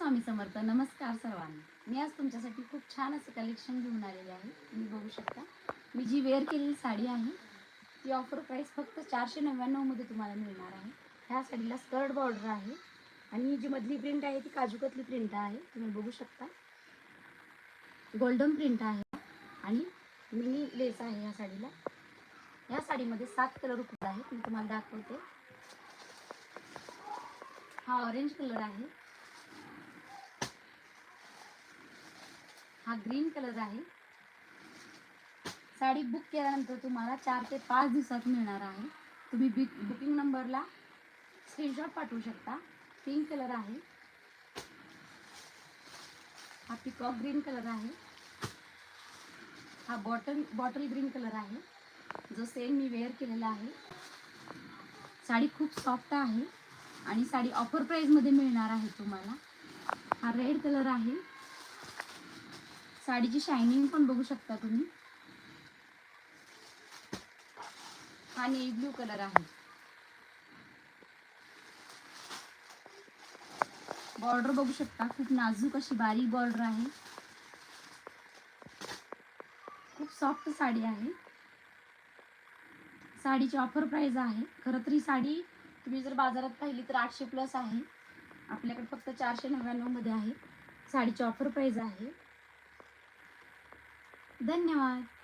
स्वामी समर्थ नमस्कार सर्वांना. मी आज तुमच्यासाठी खूप छान असं कलेक्शन घेऊन आलेले आहे. तुम्ही बघू शकता. मी जी वेअर केलेली साडी आहे ती ऑफर प्राईस फक्त चारशे नव्याण्णवमध्ये तुम्हाला मिळणार आहे. ह्या साडीला स्कर्ट बॉर्डर आहे. आणि जी मधली प्रिंट आहे ती काजूकतली प्रिंट आहे. तुम्ही बघू शकता. गोल्डन प्रिंट आहे. आणि मिनी लेस आहे ह्या साडीला. ह्या साडीमध्ये सात कलर उपलब्ध आहेत. मी तुम्हाला दाखवते. हा ऑरेंज कलर आहे. हा ग्रीन कलर आहे. साडी बुक केल्यानंतर तुम्हाला चार ते पाच दिवसात मिळणार आहे. तुम्ही बिक बुकिंग नंबरला स्क्रीनशॉट पाठवू शकता. पिंक कलर आहे. हा पिकॉक ग्रीन कलर आहे. हा बॉटल बॉटल ग्रीन कलर आहे. जो सेम मी वेअर केलेला आहे. साडी खूप सॉफ्ट आहे. आणि साडी ऑफर प्राईजमध्ये मिळणार आहे तुम्हाला. हा रेड कलर आहे. साडीची शायनिंग पण बघू शकता तुम्ही. हा नेव्ही ब्लू कलर आहे. बॉर्डर बघू शकता खूप नाजूक अशी बारीक बॉर्डर आहे. खूप सॉफ्ट साडी आहे. साडीची ऑफर प्राइस आहे. खरं तर ही साडी तुम्ही जर बाजारात पाहिली तर आठशे प्लस आहे. आपल्याकडे फक्त चारशे नव्याण्णवमध्ये आहे. साडीची ऑफर प्राइस आहे. धन्यवाद.